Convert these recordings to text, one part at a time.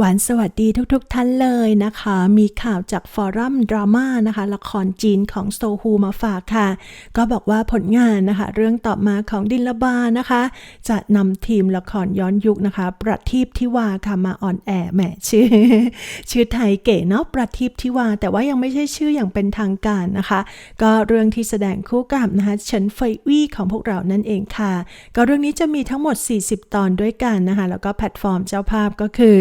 หวานสวัสดีทุกๆทท่านเลยนะคะ มีข่าวจากฟอรัมดราม่านะคะ ละครจีนของโซฮูมาฝากค่ะ ก็บอกว่าผลงานนะคะ เรื่องต่อมาของดินละบานะคะ จะนำทีมละครย้อนยุคนะคะ ประทีปทิวาค่ะมาออนแอร์แหมชื่อ ชื่อไทยเก๋เนาะประทีปทิวา แต่ว่ายังไม่ใช่ชื่ออย่างเป็นทางการนะคะ ก็เรื่องที่แสดงคู่กับนะคะเฉินเฟยวี่ของพวกเรานั่นเองค่ะ ก็เรื่องนี้จะมีทั้งหมด 40 ตอนด้วยกันนะคะ แล้วก็แพลตฟอร์มเจ้าภาพก็คือ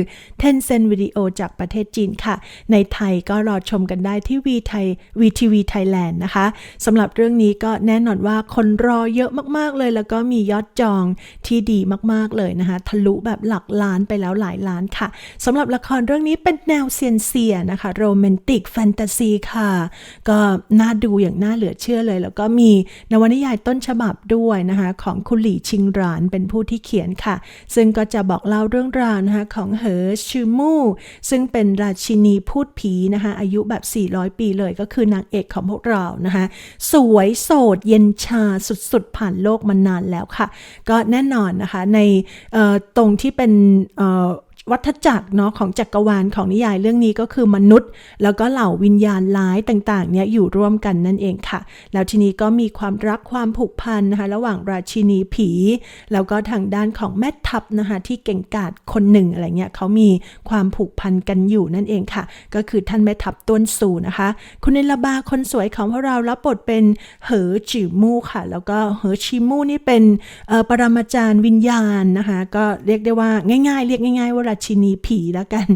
Tencent Video จากประเทศจีนค่ะ ในไทยก็รอชมกันได้ที่วีไทย VTV Thailand นด์นะคะสำหรับเรื่องนี้ก็แน่นอนว่าคนรอเยอะมากๆเลย แล้วก็มียอดจองที่ดีมากๆเลยนะคะทะลุแบบหลักล้านไปแล้วหลายล้านค่ะสำหรับละครเรื่องนี้เป็นแนวเซียนเซียนะคะโรแมนติกแฟนตาซีค่ะ ก็น่าดูอย่างน่าเหลือเชื่อเลย แล้วก็มีนวนิยายต้นฉบับด้วยนะคะของคุณหลี่ชิงหรานเป็นผู้ที่เขียนค่ะ ซึ่งก็จะบอกเล่าเรื่องราวนะคะของเหอชื่อมู่ซึ่งเป็นราชินีพูดผีนะคะอายุแบบ 400 ปีเลยก็คือนางเอกของพวกเรานะคะสวยโสดเย็นชาสุดๆ ผ่านโลกมานานแล้วค่ะ ก็แน่นอนนะคะในตรงที่เป็น วัฏจักรเนาะของจักรวาลของนิยายเรื่องนี้ก็คือมนุษย์ แล้วก็เหล่าวิญญาณร้ายต่างๆเนี่ยอยู่ร่วมกันนั่นเองค่ะ แล้วทีนี้ก็มีความรักความผูกพันนะคะระหว่างราชินีผี แล้วก็ทางด้านของแม่ทัพนะคะที่เก่งกาจคนหนึ่งอะไรเงี้ยเขามีความผูกพันกันอยู่นั่นเองค่ะ ก็คือท่านแม่ทัพต้นสูนะคะ คุณเนลบาคนสวยของพวกเรารับบทเป็นเหอจิมูค่ะ แล้วก็เหอชิมูนี่เป็นปรมาจารย์วิญญาณนะคะก็เรียกได้ว่าง่ายๆ เรียกง่ายๆว่าชินีผีแล้วกัน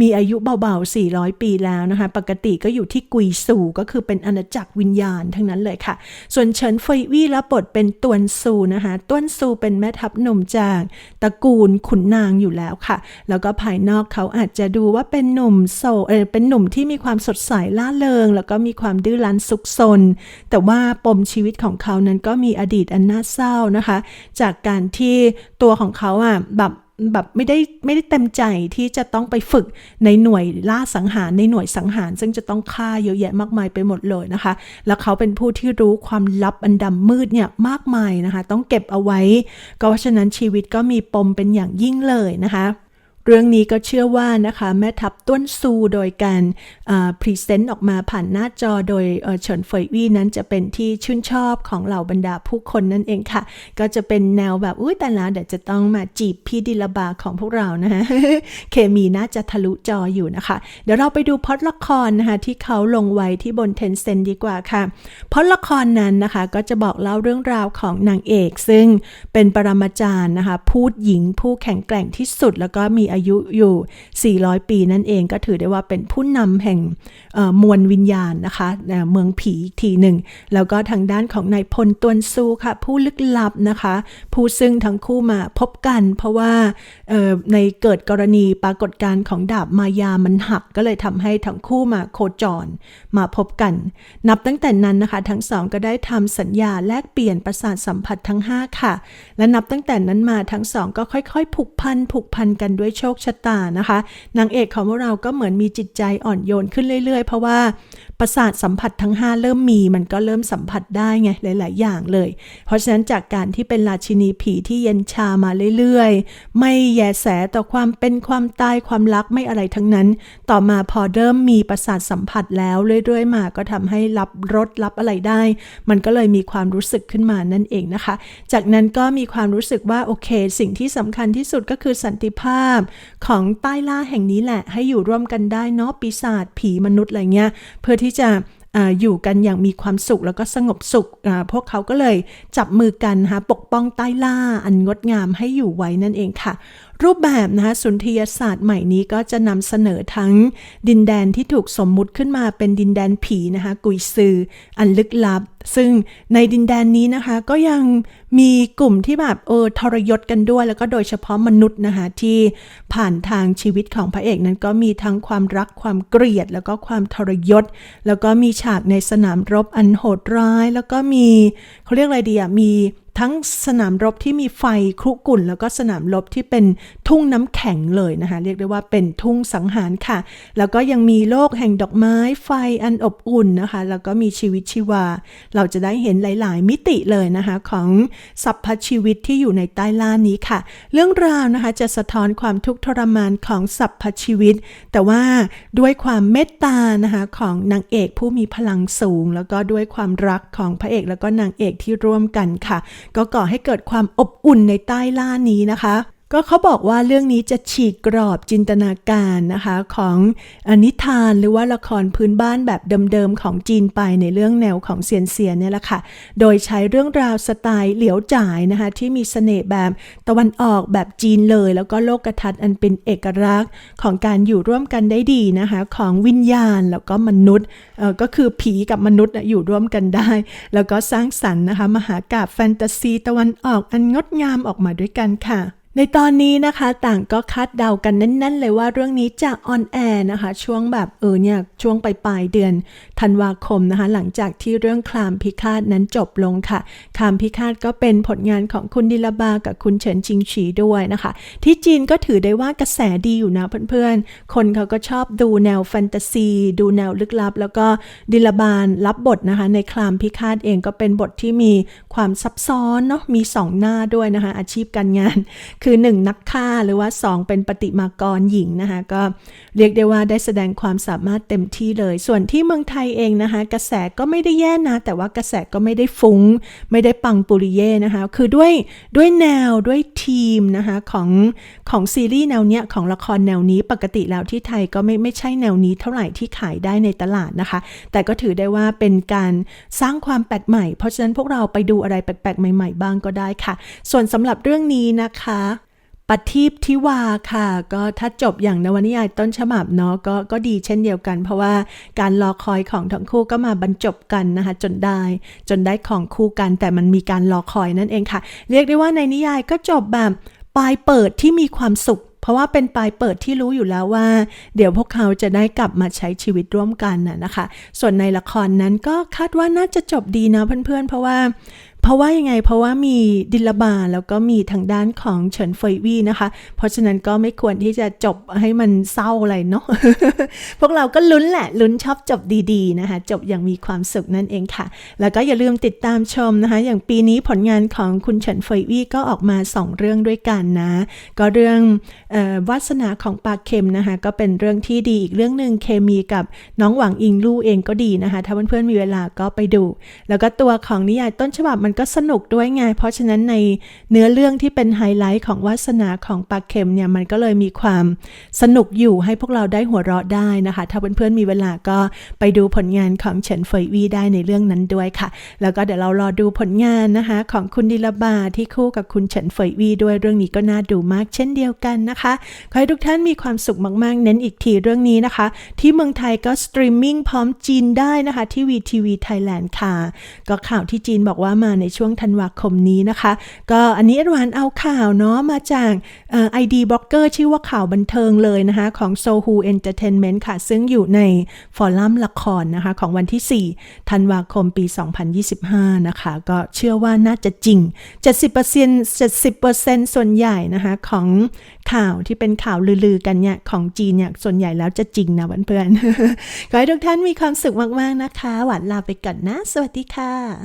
มีอายุเบาๆ 400 ปีแล้วนะคะ ปกติก็อยู่ที่กุยสู่ก็คือเป็นอาณาจักรวิญญาณทั้งนั้นเลยค่ะ ส่วนเฉินเฟยวี่รับบทเป็นตวนซูนะคะตวนซูเป็นแม่ทัพหนุ่มจากตระกูลขุนนางอยู่แล้วค่ะ แล้วก็ภายนอกเขาอาจจะดูว่าเป็นหนุ่มโซเออเป็นหนุ่มที่มีความสดใสล่าเริง แล้วก็มีความดื้อรั้นซุกซน แต่ว่าปมชีวิตของเขานั้นก็มีอดีตอันน่าเศร้านะคะ จากการที่ตัวของเขาอะแบบ แบบไม่ได้ไม่ได้เต็มใจที่จะต้องไปฝึกในหน่วยล่าสังหารในหน่วยสังหาร ซึ่งจะต้องฆ่าเยอะแยะมากมายไปหมดเลยนะคะ แล้วเขาเป็นผู้ที่รู้ความลับอันดำมืดเนี่ยมากมายนะคะ ต้องเก็บเอาไว้ ก็เพราะฉะนั้นชีวิตก็มีปมเป็นอย่างยิ่งเลยนะคะ เรื่องนี้ก็เชื่อว่านะคะแม่ทัพต้นซูโดยการพรีเซนต์ออกมาผ่านหน้าจอโดยเฉินเฟยวี่นั้นจะเป็นที่ชื่นชอบของเหล่าบรรดาผู้คนนั่นเองค่ะ ก็จะเป็นแนวแบบอุ้ยแต่ละเดี๋ยวจะต้องมาจีบพี่ดิลบาของพวกเรานะคะเคมีน่าจะทะลุจออยู่นะคะ เดี๋ยวเราไปดูพอดละครนะคะที่เขาลงไว้ที่บนเทนเซนดีกว่าค่ะพอดละครนั้นนะคะก็จะบอกเล่าเรื่องราวของนางเอก ซึ่งเป็นปรมาจารย์นะคะพูดหญิงผู้แข็งแกร่งที่สุดแล้วก็มีอาายุอยู่ 400 ปีนั่นเองก็ถือได้ว่าเป็นผู้นำแห่งมวลวิญญาณนะคะเมืองผีทีหนึ่ง แล้วก็ทางด้านของนายพลตวนซูค่ะ ผู้ลึกลับนะคะ ผู้ซึ่งทั้งคู่มาพบกัน เพราะว่าในเกิดกรณีปรากฏการณ์ของดาบมายามันหักก็เลยทำให้ทั้งคู่มาโคจรมาพบกัน นับตั้งแต่นั้นนะคะ ทั้งสองก็ได้ทำสัญญาแลกเปลี่ยนประสาทสัมผัสทั้ง 5 ค่ะ และนับตั้งแต่นั้นมาทั้งสองก็ค่อยๆ ผูกพันผูกพันกันด้วยโชคชะตานะคะ นางเอกของพวกเราก็เหมือนมีจิตใจอ่อนโยนขึ้นเรื่อยๆ เพราะว่าประสาทสัมผัสทั้ง 5 เริ่มมีมันก็เริ่มสัมผัสได้ไงหลาย ๆ อย่างเลย เพราะฉะนั้นจากการที่เป็นราชินีผีที่เย็นชามาเรื่อยๆ ไม่แยแสต่อความเป็นความตายความรักไม่อะไรทั้งนั้น ต่อมาพอเริ่มมีประสาทสัมผัสแล้วเรื่อยๆ มาก็ทำให้รับรสรับอะไรได้ มันก็เลยมีความรู้สึกขึ้นมานั่นเองนะคะ จากนั้นก็มีความรู้สึกว่าโอเค สิ่งที่สำคัญที่สุดก็คือสันติภาพของใต้ล่าแห่งนี้แหละ ให้อยู่ร่วมกันได้เนาะปีศาจผีมนุษย์อะไรเงี้ยเพื่อที่จะอยู่กันอย่างมีความสุขแล้วก็สงบสุข พวกเขาก็เลยจับมือกันฮะปกป้องใต้ล่าอันงดงามให้อยู่ไว้นั่นเองค่ะ รูปแบบนะคะสุนทรียศาสตร์ใหม่นี้ก็จะนำเสนอทั้งดินแดนที่ถูกสมมุติขึ้นมาเป็นดินแดนผีนะคะกุยซืออันลึกลับ ซึ่งในดินแดนนี้นะคะก็ยังมีกลุ่มที่แบบเออทรยศกันด้วย แล้วก็โดยเฉพาะมนุษย์นะคะที่ผ่านทางชีวิตของพระเอกนั้นก็มีทั้งความรักความเกลียด แล้วก็ความทรยศ แล้วก็มีฉากในสนามรบอันโหดร้าย แล้วก็มีเขาเรียกอะไรดีอะมี ทั้งสนามรบที่มีไฟครุกุ่น แล้วก็สนามรบที่เป็นทุ่งน้ำแข็งเลยนะคะ เรียกได้ว่าเป็นทุ่งสังหารค่ะ แล้วก็ยังมีโลกแห่งดอกไม้ไฟอันอบอุ่นนะคะ แล้วก็มีชีวิตชีวา เราจะได้เห็นหลาย ๆ มิติเลยนะคะ ของสรรพชีวิตที่อยู่ในใต้ล่านี้ค่ะ เรื่องราวนะคะจะสะท้อนความทุกข์ทรมานของสรรพชีวิต แต่ว่าด้วยความเมตตานะคะของนางเอกผู้มีพลังสูง แล้วก็ด้วยความรักของพระเอกแล้วก็นางเอกที่ร่วมกันค่ะก็ก่อให้เกิดความอบอุ่นในใต้ล่านี้นะคะ ก็เขาบอกว่าเรื่องนี้จะฉีกกรอบจินตนาการนะคะของอนิทานหรือว่าละครพื้นบ้านแบบเดิมๆของจีนไปในเรื่องแนวของเซียนเซียนเนี่ยแหละค่ะ โดยใช้เรื่องราวสไตล์เหลียวจ่ายนะคะที่มีเสน่ห์แบบตะวันออกแบบจีนเลย แล้วก็โลกทัศน์อันเป็นเอกลักษณ์ของการอยู่ร่วมกันได้ดีนะคะของวิญญาณแล้วก็มนุษย์เอ่อก็คือผีกับมนุษย์อยู่ร่วมกันได้ แล้วก็สร้างสรรค์นะคะมหากาบแฟนตาซี ตะวันออกอันงดงามออกมาด้วยกันค่ะ ในตอนนี้นะคะต่างก็คาดเดากันแน่นๆเลยว่าเรื่องนี้จะออนแอร์นะคะ ช่วงแบบเออเนี่ยช่วงปลายๆเดือนธันวาคมนะคะ หลังจากที่เรื่องคลามพิฆาตนั้นจบลงค่ะคลามพิฆาตก็เป็นผลงานของคุณดิลบากับคุณเฉินชิงฉีด้วยนะคะ ที่จีนก็ถือได้ว่ากระแสดีอยู่นะเพื่อนๆ คนเขาก็ชอบดูแนวแฟนตาซี ดูแนวลึกลับ แล้วก็ดิลบารับบทนะคะ ในคลามพิฆาตเองก็เป็นบทที่มีความซับซ้อนเนาะมีสองหน้าด้วยนะคะ อาชีพการงานคืคือ 1 นักฆ่าหรือว่า 2 เป็นปฏิมากรหญิงนะคะก็เรียกได้ว่าได้แสดงความสามารถเต็มที่เลย ส่วนที่เมืองไทยเองนะคะกระแสก็ไม่ได้แย่นะ แต่ว่ากระแสก็ไม่ได้ฟุง้ง ไม่ได้ปังปุริเย่นะคะคือด้วยด้วยแนวด้วยทีมนะคะของของซีรีส์แนวเนี้ยของละครแนวนี้ปกติแล้วที่ไทยก็ไม่ไม่ใช่แนวนี้เท่าไหร่ที่ขายได้ในตลาดนะคะ แต่ก็ถือได้ว่าเป็นการสร้างความแปลกใหม่ เพราะฉะนั้นพวกเราไปดูอะไรแปลกๆ ใหม่ ๆ บ้างก็ได้ค่ะ ส่วนสำหรับเรื่องนี้นะคะ ปทีปทิวาค่ะ ก็ถ้าจบอย่างนวนิยายต้นฉบับเนาะก็ก็ดีเช่นเดียวกัน เพราะว่าการรอคอยของทั้งคู่ก็มาบรรจบกันนะคะ จนได้จนได้ของคู่กัน แต่มันมีการรอคอยนั่นเองค่ะ เรียกได้ว่าในนิยายก็จบแบบปลายเปิดที่มีความสุขเพราะว่าเป็นปลายเปิดที่รู้อยู่แล้วว่า เดี๋ยวพวกเขาจะได้กลับมาใช้ชีวิตร่วมกันน่ะนะคะ ส่วนในละครนั้นก็คาดว่าน่าจะจบดีนะเพื่อนๆ เพราะว่าเพราะว่ายังไงเพราะว่ามีดิลบาแล้วก็มีทางด้านของเฉินเฟยวี่นะคะ เพราะฉะนั้นก็ไม่ควรที่จะจบให้มันเศร้าอะไรเนาะพวกเราก็ลุ้นแหละลุ้นชอบจบดีๆนะคะ จบอย่างมีความสุขนั่นเองค่ะ แล้วก็อย่าลืมติดตามชมนะคะ อย่างปีนี้ผลงานของคุณเฉินเฟยวี่ก็ออกมา 2 เรื่องด้วยกันนะ ก็เรื่องออวาสนาของปากเค็มนะคะ ก็เป็นเรื่องที่ดีอีกเรื่องหนึ่งเคมีกับน้องหวังอิงลู่เองก็ดีนะคะ ถ้าเพื่อนๆมีเวลาก็ไปดู แล้วก็ตัวของนิยายต้นฉบับมันก็สนุกด้วยไง เพราะฉะนั้นในเนื้อเรื่องที่เป็นไฮไลท์ของวาสนาของปากเค็มเนี่ยมันก็เลยมีความสนุกอยู่ให้พวกเราได้หัวเราะได้นะคะ ถ้าเพื่อนๆมีเวลาก็ไปดูผลงานของเฉินเฟยวีได้ในเรื่องนั้นด้วยค่ะ แล้วก็เดี๋ยวเรารอดูผลงานนะคะ ของคุณดิลบาที่คู่กับคุณเฉินเฟยวีด้วยเรื่องนี้ก็น่าดูมากเช่นเดียวกันนะคะขอให้ทุกท่านมีความสุขมากๆ เน้นอีกทีเรื่องนี้นะคะ ที่เมืองไทยก็สตรีมมิ่งพร้อมจีนได้นะคะที่ VTV Thailand ค่ะ ก็ข่าวที่จีนบอกว่ามาในช่วงธันวาคมนี้นะคะ ก็อันนี้อดวานเอาข่าวเนาะมาจากไอดีบล็อกเกอร์ชื่อว่าข่าวบันเทิงเลยนะคะ ของ Sohu Entertainment ค่ะ ซึ่งอยู่ในฟอรัมละครนะคะ ของวันที่ 4 ธันวาคมปี 2025 นะคะ ก็เชื่อว่าน่าจะจริง 70% 70%ส่วนใหญ่นะคะของข่าวที่เป็นข่าวลือๆกันเนี่ยของจีนเนี่ยส่วนใหญ่แล้วจะจริงนะเพื่อนๆขอให้ทุกท่านมีความสุขมากๆนะคะ หวานลาไปก่อนนะ สวัสดีค่ะ